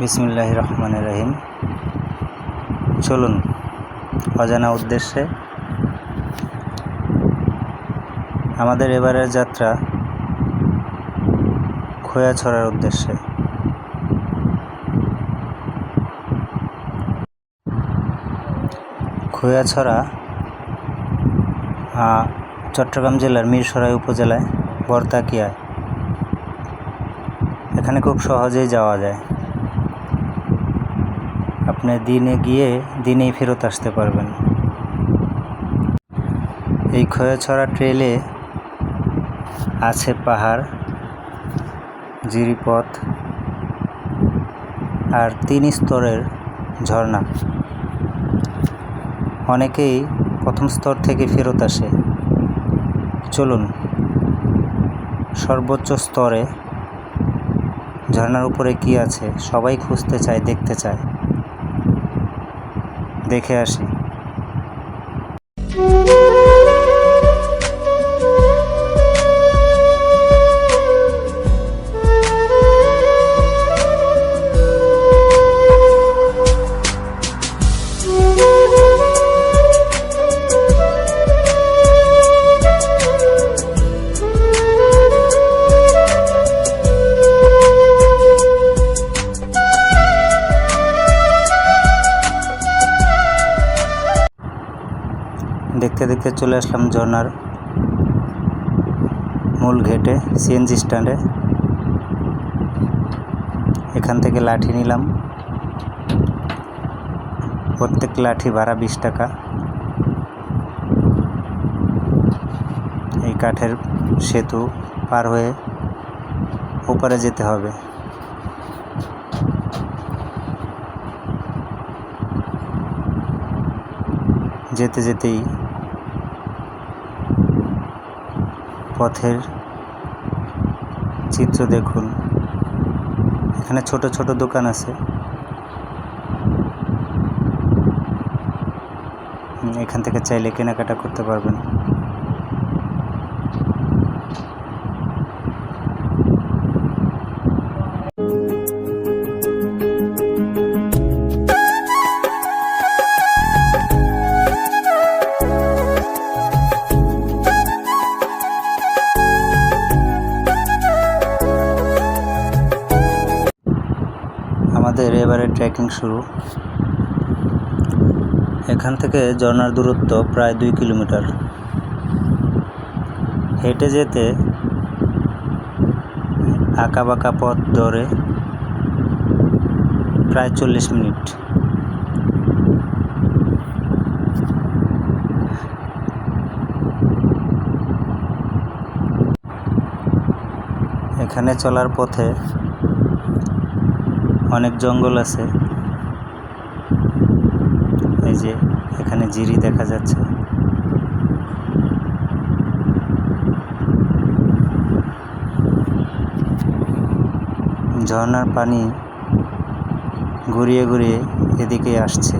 বিসমিল্লাহ রহমান রহিম। চলুন, অজানা উদ্দেশ্যে। আমাদের এবারের যাত্রা খোয়াছড়ার উদ্দেশ্যে। খোয়াছড়া চট্টগ্রাম জেলার মিরসরাই উপজেলায় বরতাকিয়ায়। এখানে খুব সহজেই যাওয়া যায়। আপনি দিনে গিয়ে দিনেই ফেরত আসতে পারবেন। এই খয়াছড়া ট্রেলে আছে পাহাড়, জিরিপথ আর তিন স্তরের ঝর্ণা। অনেকেই প্রথম স্তর থেকে ফেরত আসে। চলুন, সর্বোচ্চ স্তরে ঝর্ণার উপরে কি আছে সবাই খুঁজতে চায়, দেখতে চায়। দেখে আসি। দেখতে চলে আসলাম ঝর্ণার মূল ঘেটে সিএনজি স্ট্যান্ডে এখান থেকে লাঠি নিলাম। প্রত্যেক লাঠি ভাড়া বিশ টাকা। এই কাঠের সেতু পার হয়ে ওপারে যেতে হবে। যেতে যেতেই পথের চিত্র দেখুন। এখানে ছোট ছোট দোকান আছে। এখান থেকে চাইলে কেনাকাটা করতে পারবেন। শুরু। এখান থেকে ঝর্ণার দূরত্ব প্রায় দুই কিলোমিটার। হেঁটে যেতে বাঁকা পথ ধরে প্রায় চল্লিশ মিনিট। এখানে চলার পথে অনেক জঙ্গল আছে। যে এখানে জিরি দেখা যাচ্ছে। ঝর্নার পানি ঘুরিয়ে ঘুরিয়ে এদিকে আসছে।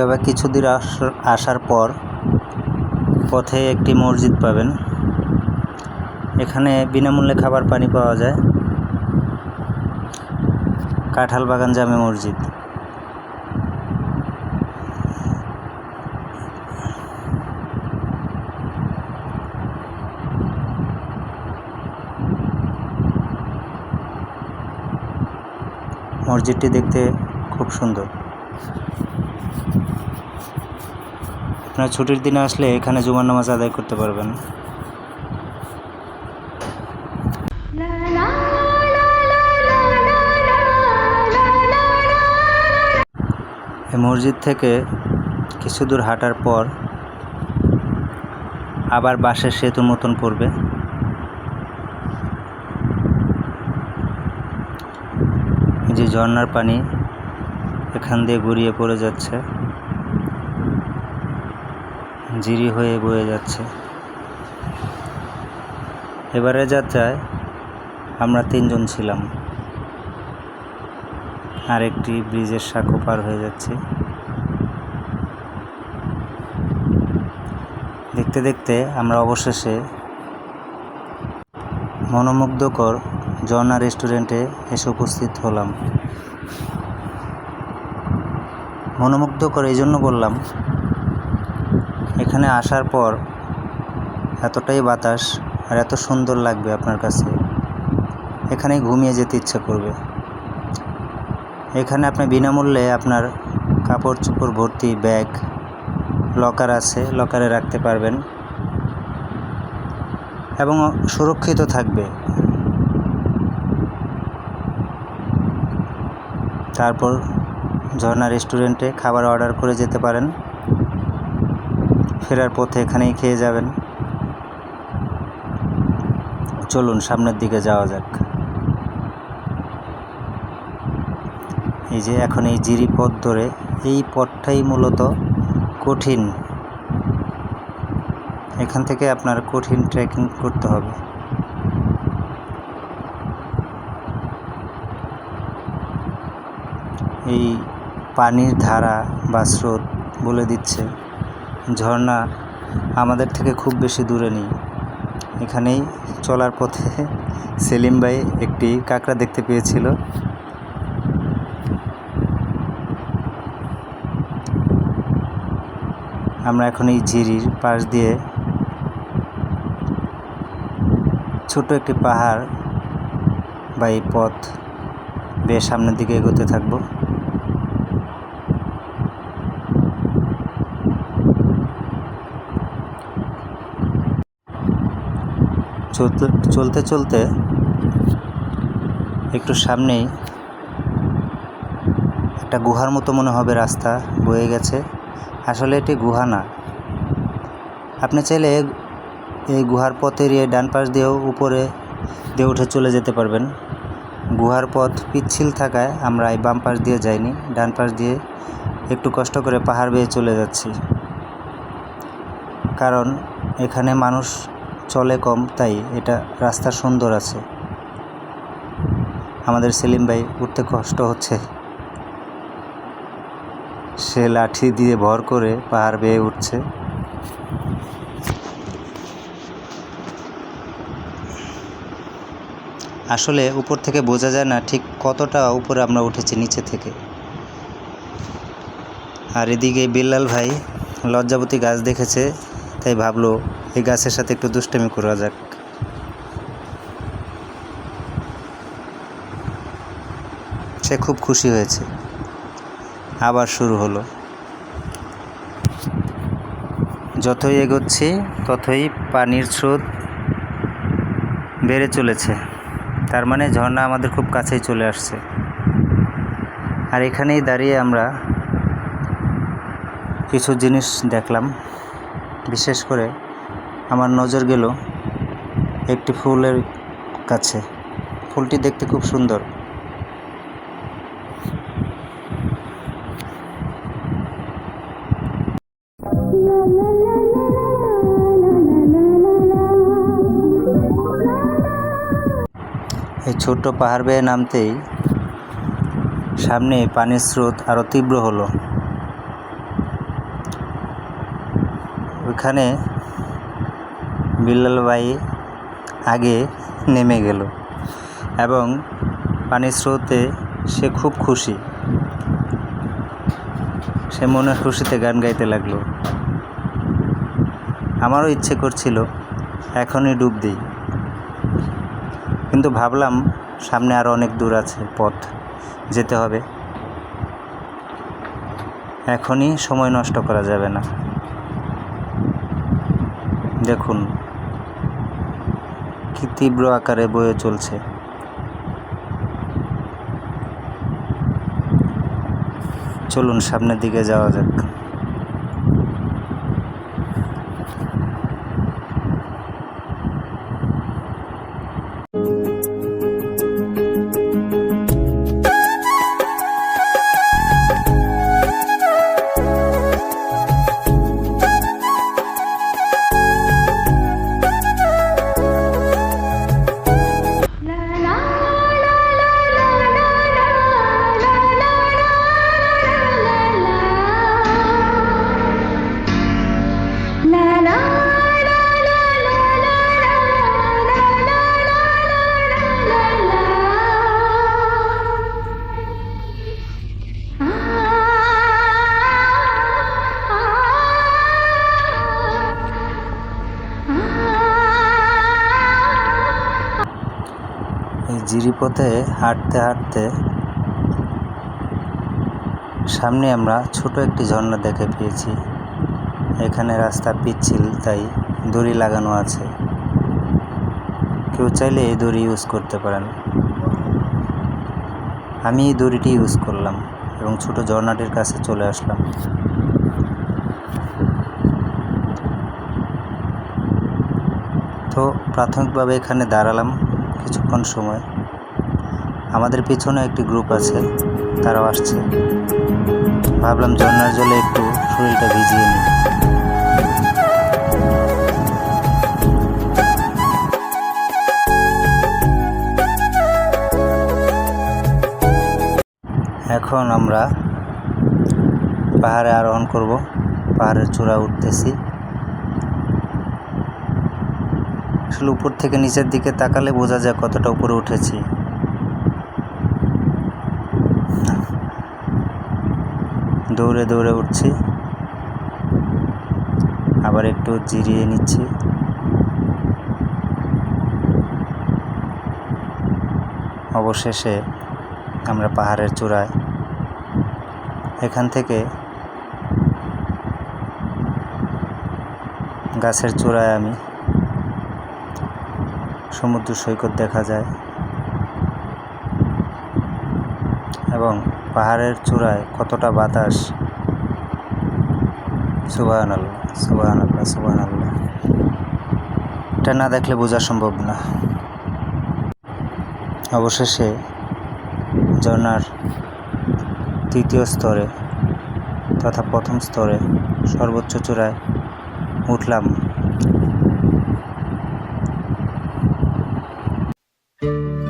এভাবে কিছু দূর আস- আসার পর পথে একটি মসজিদ পাবেন। এখানে বিনামূল্যে খাবার পানি পাওয়া যায়। কাঁঠাল বাগান জামে মসজিদ। মসজিদটি দেখতে খুব সুন্দর। আপনার ছুটির দিনে আসলে এখানে জুমার নামাজ আদায় করতে পারবেন এই মসজিদ থেকে কিছু দূর হাঁটার পর আবার বাঁশের সেতুর মতন পড়বে যে ঝর্ণার পানি এখান দিয়ে গড়িয়ে পড়ে যাচ্ছে জিরি হয়ে বয়ে যাচ্ছে। এবারে যাত্রায় আমরা তিনজন ছিলাম। আর একটি ব্রিজের শাখো পার হয়ে যাচ্ছে। দেখতে দেখতে আমরা অবশেষে মনোমুগ্ধকর ঝর্ণা রেস্টুরেন্টে এসে উপস্থিত হলাম। মনোমুগ্ধকর এই জন্য বললাম এখানে আসার পর এতটাই বাতাস আর এত সুন্দর লাগবে আপনার কাছে। এখানেই ঘুমিয়ে যেতে ইচ্ছে করবে। এখানে আপনি বিনামূল্যে আপনার কাপড় চোপড়, ভর্তি, ব্যাগ, লকার আছে, লকারে রাখতে পারবেন। এবং সুরক্ষিত থাকবে। তারপর ঝর্ণা রেস্টুরেন্টে খাবার অর্ডার করে যেতে পারেন। ফেরার পথে এখানেই খেয়ে যাবেন। চলুন, সামনের দিকে যাওয়া যাক। এই যে এখন এই জিরি পথ ধরে, এই পথটাই মূলত কঠিন। এখান থেকে আপনার কঠিন ট্রেকিং করতে হবে। এই পানির ধারা বা স্রোত বলে দিচ্ছে। ঝর্ণা আমাদের থেকে খুব বেশি দূরে নেই। এখানেই চলার পথে সেলিম ভাই একটি কাঁকড়া দেখতে পেয়েছিল। আমরা এখন এই ঝিরির পাশ দিয়ে ছোট একটি পাহাড় বা এই পথ বেশ সামনের দিকে এগোতে থাকব। চলতে চলতে চলতে একটু সামনেই একটা গুহার মতো মনে হবে রাস্তা বয়ে গেছে। আসলে এটি গুহা না। আপনি চাইলে এই গুহার পথ এড়িয়ে ডান পাশ দিয়েও উপরে দিয়ে উঠে চলে যেতে পারবেন। গুহার পথ পিচ্ছিল থাকায় আমরা এই বাম পাশ দিয়ে যাইনি, ডান পাশ দিয়ে একটু কষ্ট করে পাহাড় বেয়ে চলে যাচ্ছি। কারণ এখানে মানুষ চলে কম, তাই এটা রাস্তা সুন্দর আছে। আমাদের সেলিম ভাই উঠতে কষ্ট হচ্ছে। সে লাঠি দিয়ে ভর করে পাহাড় বেয়ে উঠছে। আসলে উপর থেকে বোঝা যায় না ঠিক কতটা উপরে আমরা উঠেছি নিচে থেকে। আর এদিকে বিল্লাল ভাই লজ্জাবতী গাছ দেখেছে, তাই ভাবলো এই গাছের সাথে একটু দুষ্টামি করা যাক। সে খুব খুশি হয়েছে। আবার শুরু হলো। যতই এগোচ্ছি, ততই পানির স্রোত বেড়ে চলেছে। তার মানে ঝর্ণা আমাদের খুব কাছেই চলে আসছে। আর এখানেই দাঁড়িয়ে আমরা কিছু জিনিস দেখলাম। বিশেষ করে আমার নজর গেল একটি ফুলের কাছে। ফুলটি দেখতে খুব সুন্দর। এই ছোট্ট পাহাড় বেয়ে নামতেই সামনে পানির স্রোত আরও তীব্র হলো। ওইখানে বিল্লাল ভাই আগে নেমে গেল এবং পানির স্রোতে সে খুব খুশি। সে মনের খুশিতে গান গাইতে লাগল। আমারও ইচ্ছে করছিল, এখনই ডুব দিই। কিন্তু ভাবলাম, সামনে আরও অনেক দূর আছে, পথ যেতে হবে। এখনই সময় নষ্ট করা যাবে না। দেখুন কি তীব্র আকারে বয়ে চলছে? চলুন সামনের দিকে যাওয়া যাক। জিরিপথে হাঁটতে হাঁটতে সামনে আমরা ছোট একটি ঝর্ণা দেখে পেয়েছি। এখানে রাস্তা পিচ্ছিল, তাই দড়ি লাগানো আছে। কেউ চাইলে এই দড়ি ইউজ করতে পারেন। আমি এই দড়িটি ইউজ করলাম এবং ছোট ঝর্ণাটির কাছে চলে আসলাম। তো প্রাথমিকভাবে এখানে দাঁড়ালাম কিছুক্ষণ সময়। আমাদের পিছনে একটি গ্রুপ আছে, তারাও আসছে। ভাবলাম ঝর্ণার জলে একটু শরীরটা ভিজিয়ে নিই। এখন আমরা পাহাড়ে আরোহণ করব। পাহাড়ের চূড়া উঠতেছি। আসলে উপর থেকে নিচের দিকে তাকালে বোঝা যায় কতটা উপরে উঠেছি। দৌড়ে দৌড়ে উঠছি। আবার একটু জিরিয়ে নিচ্ছি। অবশেষে আমরা পাহাড়ের চূড়ায় এখান থেকে গাছের চূড়ায় আমি সমুদ্র সৈকত দেখা যায় এবং পাহাড়ের চূড়ায় কতটা বাতাস? সুবাহান আল্লাহ সুবাহান আল্লাহ সুবাহান আল্লাহ এটা না দেখলে বোঝা সম্ভব না। অবশেষে ঝর্ণার তৃতীয় স্তরে তথা প্রথম স্তরে সর্বোচ্চ চূড়ায় উঠলাম। পাহাড়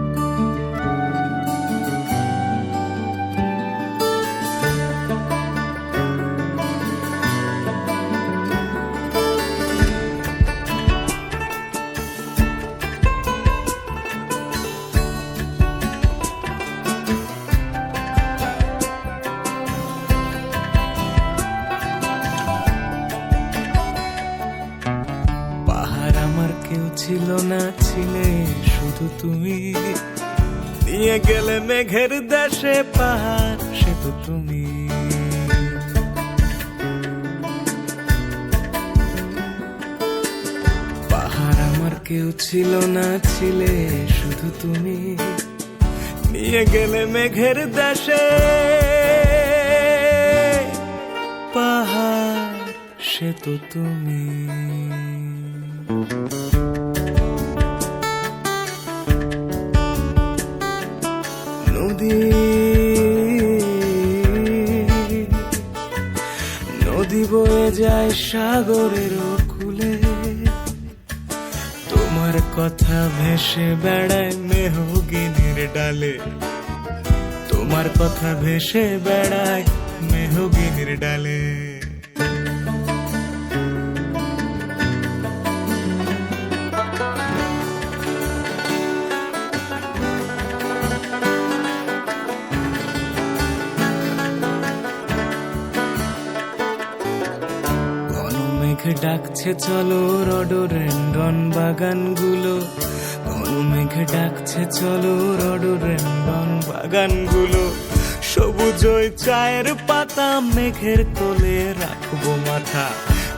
মেঘের দেশে পাহাড়, সে তো তুমি। পাহাড় আমার কেউ ছিল না, ছিলে শুধু তুমি। নিয়ে গেলে মেঘের দেশে পাহাড়, সে তো তুমি। বয়ে যায় সাগরের কুলে তোমার কথা ভেসে বেড়ায় মেহগিনির ডালে। তোমার কথা ভেসে বেড়ায় মেহগিনির ডালে। ডাকছে, চলো রডোরেন্ডন বাগানগুলো। ঘন মেঘ ডাকছে, চলো রডোরেন্ডন বাগানগুলো। সবুজ চায়ের পাতা মেঘের কোলে রাখব মাথা।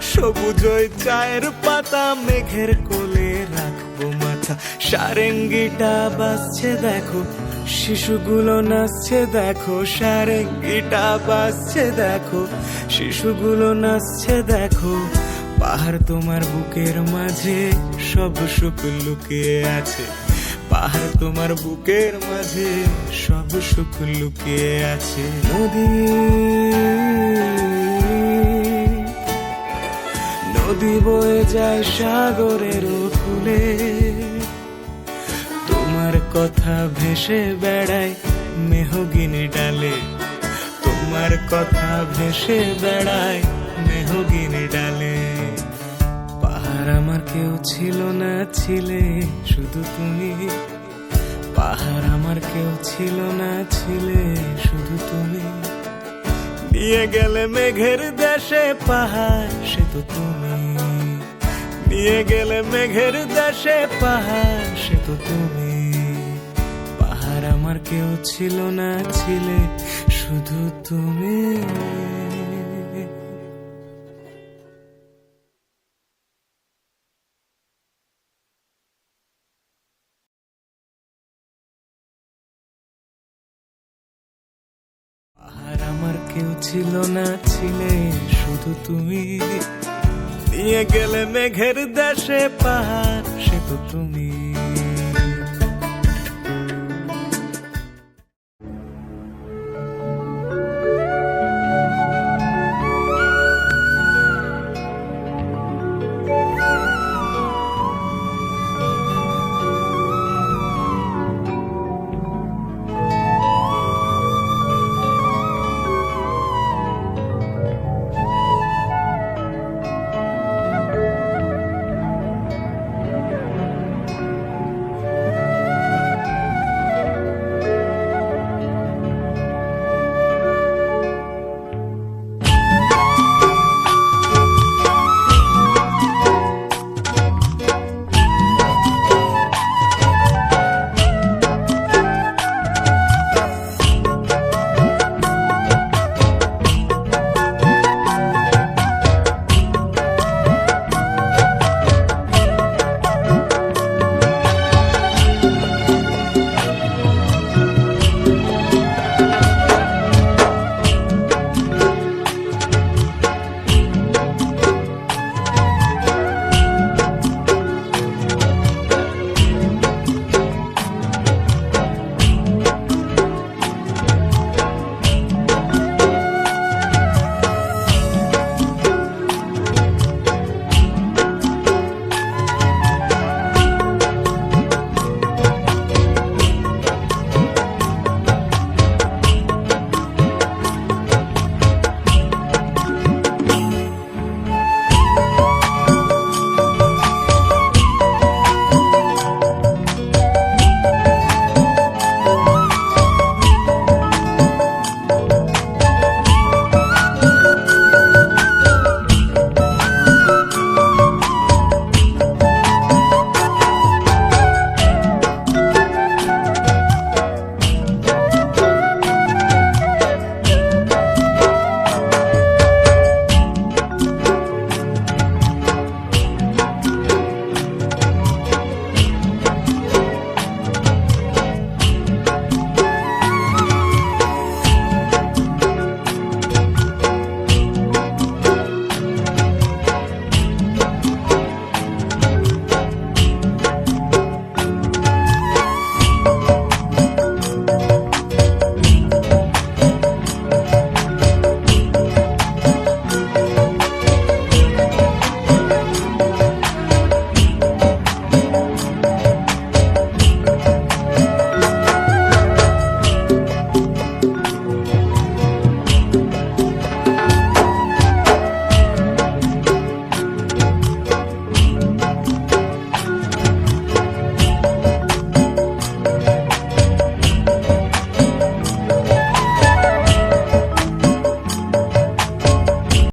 সবুজ চায়ের পাতা মেঘের কোলে রাখব মাথা। সারেঙ্গিটা বাজছে, দেখো। শিশুগুলো নাচছে, দেখো। সারেঙ্গিটা বাজছে, দেখো। শিশুগুলো নাচছে, দেখো। পাহাড় তোমার বুকের মাঝে, সব সুখ লুকিয়ে আছে। পাহাড় তোমার বুকের মাঝে, সব সুখ লুকিয়ে আছে। নদী নদী বয়ে যায় সাগরের কুলে তোমার কথা ভেসে বেড়ায় মেহগিনি ডালে। তোমার কথা ভেসে বেড়ায় মেহগিনি ডালে। পাহাড় আমার কেউ ছিল না ছিলে, শুধু তুমি। পাহাড় আমার কেউ ছিল না ছিলে, শুধু তুমি। নিয়ে গেলে মেঘের দেশে পাহাড়, সে তো তুমি। নিয়ে গেলে মেঘের দেশে পাহাড়, সে তো তুমি। পাহাড় আমার কেউ ছিল না ছিলে, শুধু তুমি। ছিল না ছিলে শুধু তুমি। নিয়ে গেলে মেঘের দেশে পাহাড় সে তো তুমি।